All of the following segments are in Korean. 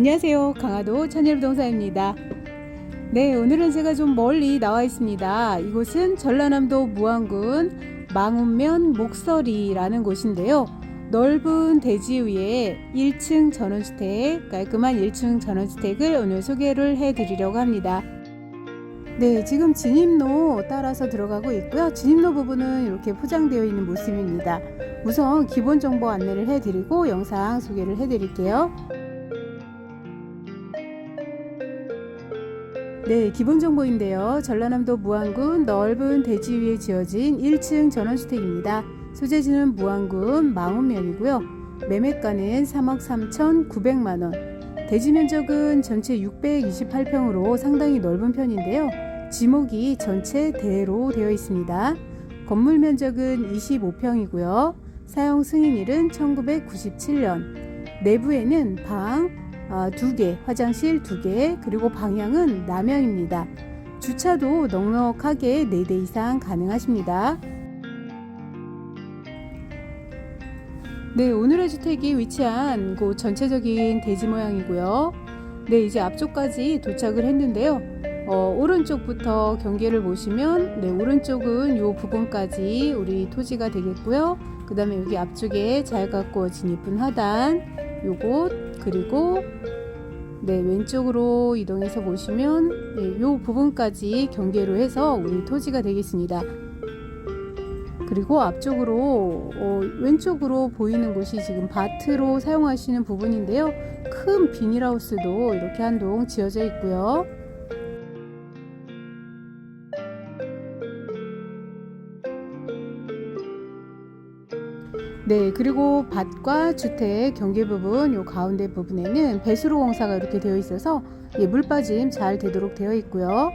안녕하세요. 강화도 천일부동산입니다. 네, 오늘은 제가 좀 멀리 나와 있습니다. 이곳은 전라남도 무안군 망운면 목서리라는 곳인데요. 넓은 대지 위에 1층 전원주택, 깔끔한 1층 전원주택을 오늘 소개를 해 드리려고 합니다. 네, 지금 진입로 따라서 들어가고 있고요. 진입로 부분은 이렇게 포장되어 있는 모습입니다. 우선 기본 정보 안내를 해드리고 영상 소개를 해드릴게요. 네, 기본 정보인데요. 전라남도 무안군 넓은 대지 위에 지어진 1층 전원주택입니다. 소재지는 무안군 망운면이고요. 매매가는 3억 3,900만 원. 대지 면적은 전체 628평으로 상당히 넓은 편인데요. 지목이 전체 대로 되어 있습니다. 건물 면적은 25평이고요. 사용 승인일은 1997년. 내부에는 방, 아, 두 개, 화장실 두 개, 그리고 방향은 남향입니다. 주차도 넉넉하게 4대 이상 가능하십니다. 네, 오늘의 주택이 위치한 곳 전체적인 대지 모양이고요. 네, 이제 앞쪽까지 도착을 했는데요. 어, 오른쪽부터 경계를 보시면, 네, 오른쪽은 요 부분까지 우리 토지가 되겠고요. 그 다음에 여기 앞쪽에 잘 가꾸어진 이쁜 하단, 요곳, 그리고 네, 왼쪽으로 이동해서 보시면 네, 요 부분까지 경계로 해서 우리 토지가 되겠습니다. 그리고 앞쪽으로 어, 왼쪽으로 보이는 곳이 지금 밭으로 사용하시는 부분인데요. 큰 비닐하우스도 이렇게 한 동 지어져 있고요. 네, 그리고 밭과 주택 경계 부분, 요 가운데 부분에는 배수로 공사가 이렇게 되어 있어서 예, 물 빠짐 잘 되도록 되어 있고요.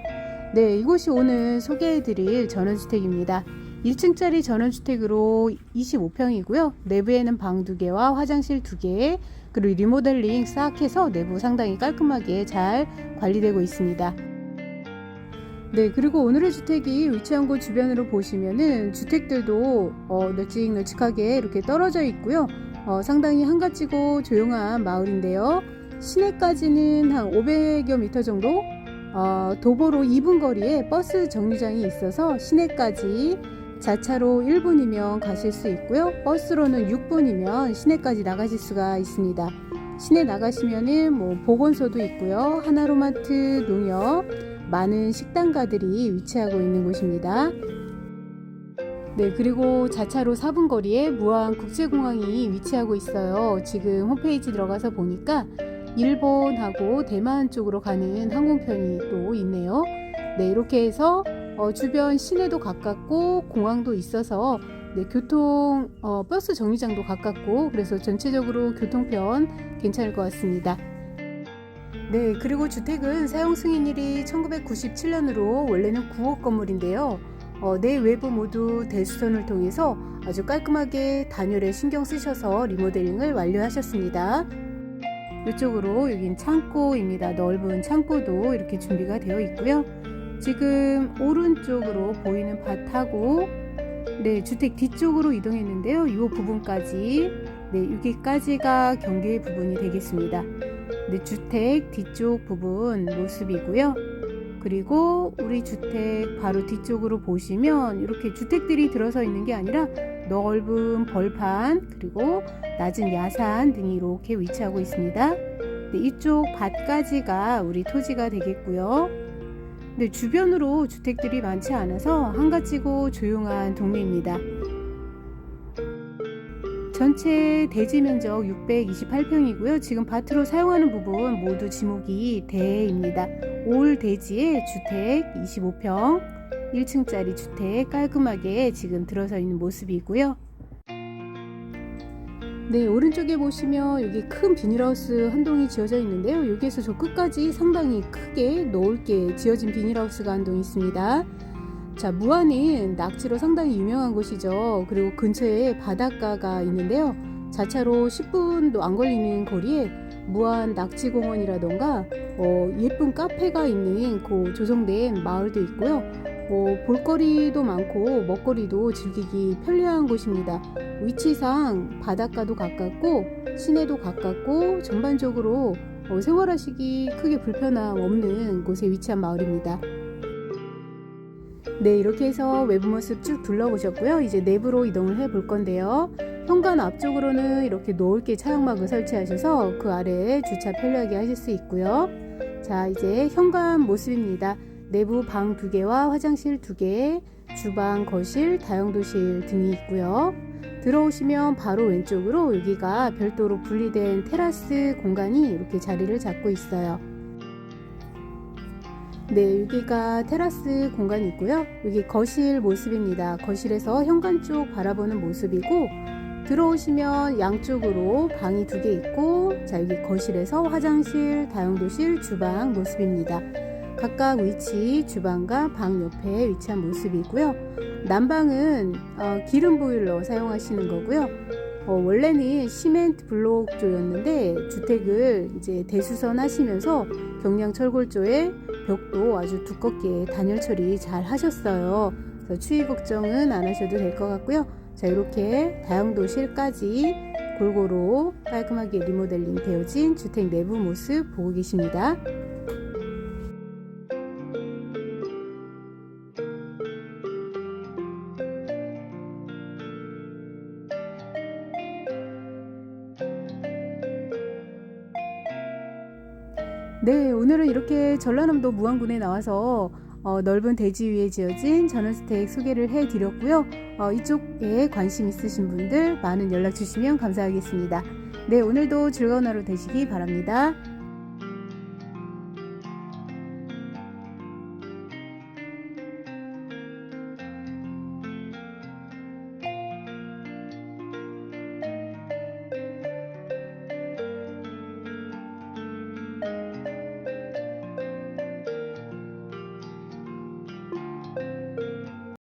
네, 이곳이 오늘 소개해 드릴 전원주택입니다. 1층짜리 전원주택으로 25평이고요. 내부에는 방두 개와 화장실 두 개, 그리고 리모델링 싹 해서 내부 상당히 깔끔하게 잘 관리되고 있습니다. 네, 그리고 오늘의 주택이 위치한 곳 주변으로 보시면은 주택들도 어, 널찍널찍하게 이렇게 떨어져 있고요. 어, 상당히 한가지고 조용한 마을인데요. 시내까지는 한 500여 미터 정도 어, 도보로 2분 거리에 버스 정류장이 있어서 시내까지 자차로 1분이면 가실 수 있고요. 버스로는 6분이면 시내까지 나가실 수가 있습니다. 시내 나가시면은 뭐 보건소도 있고요. 하나로마트, 농협, 많은 식당가들이 위치하고 있는 곳입니다. 네, 그리고 자차로 4분 거리에 무안 국제공항이 위치하고 있어요. 지금 홈페이지 들어가서 보니까 일본하고 대만 쪽으로 가는 항공편이 또 있네요. 네, 이렇게 해서 어, 주변 시내도 가깝고 공항도 있어서 네, 교통 어, 버스 정류장도 가깝고 그래서 전체적으로 교통편 괜찮을 것 같습니다. 네, 그리고 주택은 사용 승인일이 1997년으로 원래는 9억 건물인데요. 어, 내 외부 모두 대수선을 통해서 아주 깔끔하게 단열에 신경 쓰셔서 리모델링을 완료하셨습니다. 이쪽으로 여긴 창고입니다. 넓은 창고도 이렇게 준비가 되어 있고요. 지금 오른쪽으로 보이는 밭하고 네, 주택 뒤쪽으로 이동했는데요. 이 부분까지 네, 여기까지가 경계 부분이 되겠습니다. 네, 주택 뒤쪽 부분 모습이고요. 그리고 우리 주택 바로 뒤쪽으로 보시면 이렇게 주택들이 들어서 있는 게 아니라 넓은 벌판 그리고 낮은 야산 등이 이렇게 위치하고 있습니다. 네, 이쪽 밭까지가 우리 토지가 되겠고요. 네, 주변으로 주택들이 많지 않아서 한가지고 조용한 동네입니다. 전체 대지 면적 628평이고요. 지금 밭으로 사용하는 부분 모두 지목이 대입니다. 올 대지에 주택 25평, 1층짜리 주택 깔끔하게 지금 들어서 있는 모습이고요. 네, 오른쪽에 보시면 여기 큰 비닐하우스 한 동이 지어져 있는데요. 여기에서 저 끝까지 상당히 크게 넓게 지어진 비닐하우스가 한 동 있습니다. 자, 무안은 낙지로 상당히 유명한 곳이죠. 그리고 근처에 바닷가가 있는데요. 자차로 10분도 안 걸리는 거리에 무안 낙지공원이라던가 어, 예쁜 카페가 있는 그 조성된 마을도 있고요. 뭐 볼거리도 많고 먹거리도 즐기기 편리한 곳입니다. 위치상 바닷가도 가깝고 시내도 가깝고 전반적으로 어, 생활하시기 크게 불편함 없는 곳에 위치한 마을입니다. 네, 이렇게 해서 외부 모습 쭉 둘러보셨고요. 이제 내부로 이동을 해 볼 건데요. 현관 앞쪽으로는 이렇게 넓게 차량막을 설치하셔서 그 아래에 주차 편리하게 하실 수 있고요. 자, 이제 현관 모습입니다. 내부 방 두 개와 화장실 두 개, 주방, 거실, 다용도실 등이 있고요. 들어오시면 바로 왼쪽으로 여기가 별도로 분리된 테라스 공간이 이렇게 자리를 잡고 있어요. 네, 여기가 테라스 공간이 있고요. 여기 거실 모습입니다. 거실에서 현관 쪽 바라보는 모습이고 들어오시면 양쪽으로 방이 두 개 있고 자 여기 거실에서 화장실, 다용도실, 주방 모습입니다. 각각 위치 주방과 방 옆에 위치한 모습이고요. 난방은 어, 기름 보일러 사용하시는 거고요. 어, 원래는 시멘트 블록조였는데 주택을 이제 대수선 하시면서 경량 철골조에 벽도 아주 두껍게 단열 처리 잘 하셨어요. 추위 걱정은 안 하셔도 될 것 같고요. 자, 이렇게 다용도실까지 골고루 깔끔하게 리모델링 되어진 주택 내부 모습 보고 계십니다. 네, 오늘은 이렇게 전라남도 무안군에 나와서 어, 넓은 대지 위에 지어진 전원주택 소개를 해드렸고요. 어, 이쪽에 관심 있으신 분들 많은 연락 주시면 감사하겠습니다. 네, 오늘도 즐거운 하루 되시기 바랍니다.